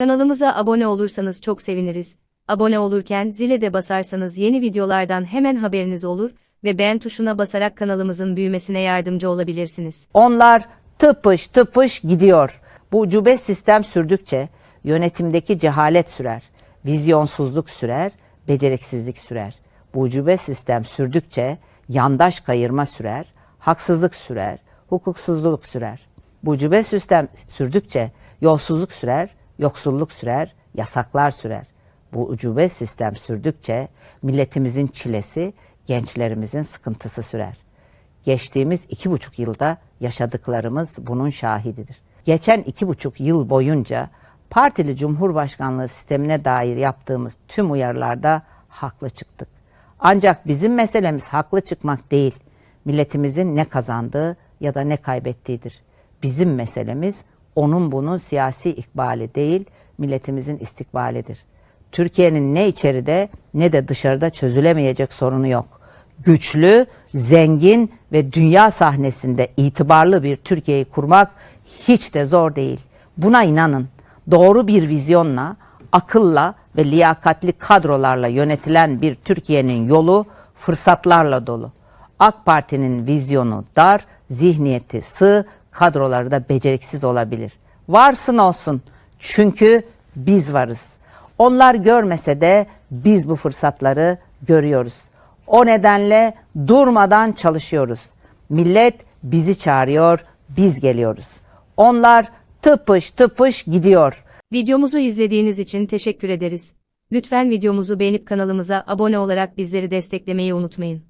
Kanalımıza abone olursanız çok seviniriz. Abone olurken zile de basarsanız yeni videolardan hemen haberiniz olur ve beğen tuşuna basarak kanalımızın büyümesine yardımcı olabilirsiniz. Onlar tıpış tıpış gidiyor. Bu ucube sistem sürdükçe yönetimdeki cehalet sürer, vizyonsuzluk sürer, beceriksizlik sürer. Bu ucube sistem sürdükçe yandaş kayırma sürer, haksızlık sürer, hukuksuzluk sürer. Bu ucube sistem sürdükçe yolsuzluk sürer, yoksulluk sürer, yasaklar sürer. Bu ucube sistem sürdükçe milletimizin çilesi, gençlerimizin sıkıntısı sürer. Geçtiğimiz iki buçuk yılda yaşadıklarımız bunun şahididir. Geçen iki buçuk yıl boyunca partili cumhurbaşkanlığı sistemine dair yaptığımız tüm uyarılarda haklı çıktık. Ancak bizim meselemiz haklı çıkmak değil, milletimizin ne kazandığı ya da ne kaybettiğidir. Bizim meselemiz onun bunun siyasi ikbali değil, milletimizin istikbalidir. Türkiye'nin ne içeride ne de dışarıda çözülemeyecek sorunu yok güçlü, zengin ve dünya sahnesinde itibarlı bir Türkiye'yi kurmak hiç de zor değil. Buna inanın. Doğru bir vizyonla, akılla ve liyakatli kadrolarla yönetilen bir Türkiye'nin yolu fırsatlarla dolu. AK Parti'nin vizyonu dar, zihniyeti sığ, kadroları da beceriksiz olabilir. Varsın olsun. Çünkü biz varız. Onlar görmese de biz bu fırsatları görüyoruz. O nedenle durmadan çalışıyoruz. Millet bizi çağırıyor, biz geliyoruz. Onlar tıpış tıpış gidiyor. Videomuzu izlediğiniz için teşekkür ederiz. Lütfen videomuzu beğenip kanalımıza abone olarak bizleri desteklemeyi unutmayın.